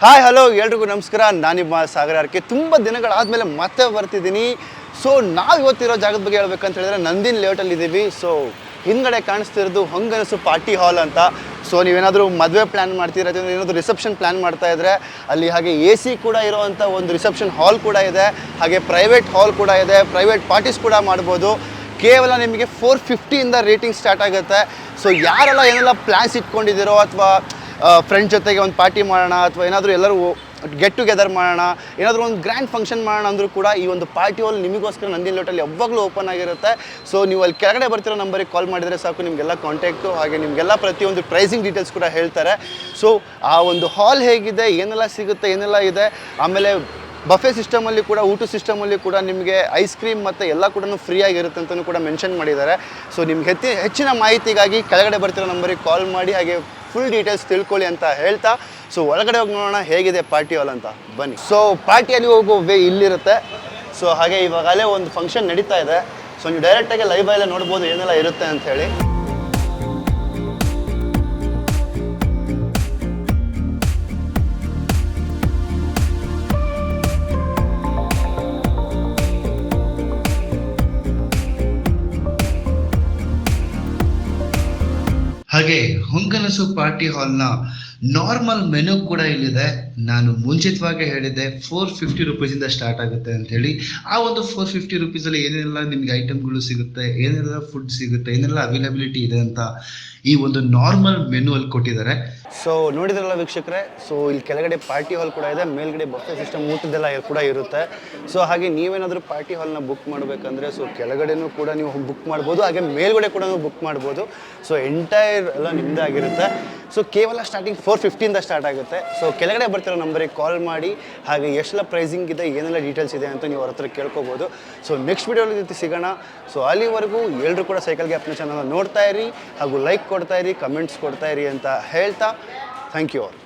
Hi hello ಎಲ್ರಿಗೂ ನಮಸ್ಕಾರ. ನಾನಿಮ್ಮ ಸಾಗರ ಆರ್ಕೆ. ತುಂಬ ದಿನಗಳಾದಮೇಲೆ ಮತ್ತೆ ಬರ್ತಿದ್ದೀನಿ. ಸೊ ನಾವು ಇವತ್ತಿರೋ ಜಾಗದ ಬಗ್ಗೆ ಹೇಳ್ಬೇಕಂತ ಹೇಳಿದ್ರೆ ನಂದಿನ್ ಲೇಔಟಲ್ಲಿ ಇದ್ದೀವಿ ಸೊ ಹಿಂದ್ಗಡೆ ಕಾಣಿಸ್ತಿರೋದು ಹೊಂಗನಸು ಪಾರ್ಟಿ ಹಾಲ್ ಅಂತ. ಸೊ ನೀವೇನಾದರೂ ಮದುವೆ ಪ್ಲ್ಯಾನ್ ಮಾಡ್ತೀರಾ ಅಥವಾ ಏನಾದರೂ ರಿಸೆಪ್ಷನ್ ಪ್ಲ್ಯಾನ್ ಮಾಡ್ತಾ ಇದ್ರೆ, ಅಲ್ಲಿ ಹಾಗೆ ಎ ಸಿ ಕೂಡ ಇರೋವಂಥ ಒಂದು ರಿಸೆಪ್ಷನ್ ಹಾಲ್ ಕೂಡ ಇದೆ. ಹಾಗೆ ಪ್ರೈವೇಟ್ ಹಾಲ್ ಕೂಡ ಇದೆ. ಪ್ರೈವೇಟ್ ಪಾರ್ಟೀಸ್ ಕೂಡ ಮಾಡ್ಬೋದು. ಕೇವಲ ನಿಮಗೆ ಫೋರ್ ಫಿಫ್ಟಿಯಿಂದ ರೇಟಿಂಗ್ ಸ್ಟಾರ್ಟ್ ಆಗುತ್ತೆ. ಸೊ ಯಾರೆಲ್ಲ ಏನೆಲ್ಲ ಪ್ಲ್ಯಾನ್ಸ್ ಇಟ್ಕೊಂಡಿದ್ದೀರೋ ಅಥವಾ ಫ್ರೆಂಡ್ ಜೊತೆಗೆ ಒಂದು ಪಾರ್ಟಿ ಮಾಡೋಣ ಅಥವಾ ಏನಾದರೂ ಎಲ್ಲರೂ ಗೆಟ್ ಟುಗೆದರ್ ಮಾಡೋಣ, ಏನಾದರೂ ಒಂದು ಗ್ರ್ಯಾಂಡ್ ಫಂಕ್ಷನ್ ಮಾಡೋಣ ಅಂದರೂ ಕೂಡ ಈ ಒಂದು ಪಾರ್ಟಿ ಹಾಲ್ ನಿಮಗೋಸ್ಕರ ನಂದಿನ ಲೋಟಲ್ಲಿ ಯಾವಾಗಲೂ ಓಪನ್ ಆಗಿರುತ್ತೆ. ಸೊ ನೀವು ಅಲ್ಲಿ ಕೆಳಗಡೆ ಬರ್ತಿರೋ ನಂಬರಿಗೆ ಕಾಲ್ ಮಾಡಿದರೆ ಸಾಕು, ನಿಮಗೆಲ್ಲ ಕಾಂಟ್ಯಾಕ್ಟು ಹಾಗೆ ನಿಮಗೆಲ್ಲ ಪ್ರತಿಯೊಂದು ಪ್ರೈಸಿಂಗ್ ಡೀಟೇಲ್ಸ್ ಕೂಡ ಹೇಳ್ತಾರೆ. ಸೊ ಆ ಒಂದು ಹಾಲ್ ಹೇಗಿದೆ, ಏನೆಲ್ಲ ಸಿಗುತ್ತೆ, ಏನೆಲ್ಲ ಇದೆ, ಆಮೇಲೆ ಬಫೆ ಸಿಸ್ಟಮಲ್ಲಿ ಕೂಡ, ಊಟ ಸಿಸ್ಟಮಲ್ಲಿ ಕೂಡ ನಿಮಗೆ ಐಸ್ ಕ್ರೀಮ್ ಮತ್ತು ಎಲ್ಲ ಕೂಡ ಫ್ರೀ ಆಗಿರುತ್ತೆ ಅಂತಲೂ ಕೂಡ ಮೆನ್ಷನ್ ಮಾಡಿದ್ದಾರೆ. ಸೊ ನಿಮ್ಗೆ ಹೆಚ್ಚಿ, ಹೆಚ್ಚಿನ ಮಾಹಿತಿಗಾಗಿ ಕೆಳಗಡೆ ಬರ್ತಿರೋ ನಂಬರಿಗೆ ಕಾಲ್ ಮಾಡಿ, ಹಾಗೆ ಫುಲ್ ಡೀಟೇಲ್ಸ್ ತಿಳ್ಕೊಳ್ಳಿ ಅಂತ ಹೇಳ್ತಾ ಸೊ ಒಳಗಡೆ ಹೋಗಿ ನೋಡೋಣ ಹೇಗಿದೆ ಪಾರ್ಟಿ ಹಾಲ್ ಅಂತ. ಬನ್ನಿ. ಸೊ ಪಾರ್ಟಿಯಲ್ಲಿ ಹೋಗೋ ವೇ ಇಲ್ಲಿರುತ್ತೆ. ಸೊ ಹಾಗೆ ಇವಾಗಲೇ ಒಂದು ಫಂಕ್ಷನ್ ನಡೀತಾ ಇದೆ. ಸೊ ನೀವು ಡೈರೆಕ್ಟಾಗಿ ಲೈವ್ ಅಲ್ಲೇ ನೋಡ್ಬೋದು ಏನೆಲ್ಲ ಇರುತ್ತೆ ಅಂತ ಹೇಳಿ. ಹಾಗೆ ಹೊಂಗನಸು ಪಾರ್ಟಿ ಹಾಲ್ನ ನಾರ್ಮಲ್ ಮೆನು ಕೂಡ ಇಲ್ಲಿದೆ. ನಾನು ಮುಂಚಿತವಾಗಿ ಹೇಳಿದ್ದೆ ಫೋರ್ ಫಿಫ್ಟಿ ರುಪೀಸಿಂದ ಸ್ಟಾರ್ಟ್ ಆಗುತ್ತೆ ಅಂತ ಹೇಳಿ. ಆ ಒಂದು ಫೋರ್ ಫಿಫ್ಟಿ ರುಪೀಸಲ್ಲಿ ಏನೆಲ್ಲ ನಿಮಗೆ ಐಟಮ್ಗಳು ಸಿಗುತ್ತೆ, ಏನೆಲ್ಲ ಫುಡ್ ಸಿಗುತ್ತೆ, ಏನೆಲ್ಲ ಅವೈಲಬಿಲಿಟಿ ಇದೆ ಅಂತ ಈ ಒಂದು ನಾರ್ಮಲ್ ಮೆನು ಅಲ್ಲಿ ಕೊಟ್ಟಿದ್ದಾರೆ. ಸೊ ನೋಡಿದ್ರಲ್ಲ ವೀಕ್ಷಕರೇ? ಸೊ ಇಲ್ಲಿ ಕೆಳಗಡೆ ಪಾರ್ಟಿ ಹಾಲ್ ಕೂಡ ಇದೆ, ಮೇಲ್ಗಡೆ ಬಫೆ ಸಿಸ್ಟಮ್ ಊಟದೆಲ್ಲ ಕೂಡ ಇರುತ್ತೆ. ಸೊ ಹಾಗೆ ನೀವೇನಾದರೂ ಪಾರ್ಟಿ ಹಾಲ್ನ ಬುಕ್ ಮಾಡಬೇಕಂದ್ರೆ ಸೊ ಕೆಳಗಡೆನೂ ಕೂಡ ನೀವು ಬುಕ್ ಮಾಡ್ಬೋದು, ಹಾಗೆ ಮೇಲ್ಗಡೆ ಕೂಡ ಬುಕ್ ಮಾಡ್ಬೋದು. ಸೊ ಎಂಟೈರ್ ಎಲ್ಲ ನಿಮ್ಮದೇ ಆಗಿರುತ್ತೆ. ಸೊ ಕೇವಲ ಸ್ಟಾರ್ಟಿಂಗ್ ಫೋರ್ ಫಿಫ್ಟಿಯಿಂದ ಸ್ಟಾರ್ಟ್ ಆಗುತ್ತೆ. ಸೊ ಕೆಳಗಡೆ ಬರ್ತಿರೋ ನಂಬರಿಗೆ ಕಾಲ್ ಮಾಡಿ, ಹಾಗೆ ಎಷ್ಟೆಲ್ಲ ಪ್ರೈಸಿಂಗ್ ಇದೆ, ಏನೆಲ್ಲ ಡೀಟೇಲ್ಸ್ ಇದೆ ಅಂತ ನೀವು ಅವ್ರ ಹತ್ರ ಕೇಳ್ಕೋಬೋದು ಸೊ ನೆಕ್ಸ್ಟ್ ವಿಡಿಯೋ ಜೊತೆ ಸಿಗೋಣ. ಸೊ ಅಲ್ಲಿವರೆಗೂ ಎಲ್ಲರೂ ಕೂಡ ಸೈಕಲ್ ಗ್ಯಾಪ್ನ ಚಾನಲ್ ನೋಡ್ತಾ ಇರಿ, ಹಾಗೂ ಲೈಕ್ ಕೊಡ್ತಾ ಇರಿ ಕಮೆಂಟ್ಸ್ ಕೊಡ್ತಾ ಇರಿ ಅಂತ ಹೇಳ್ತಾ ಥ್ಯಾಂಕ್ ಯು ಆಲ್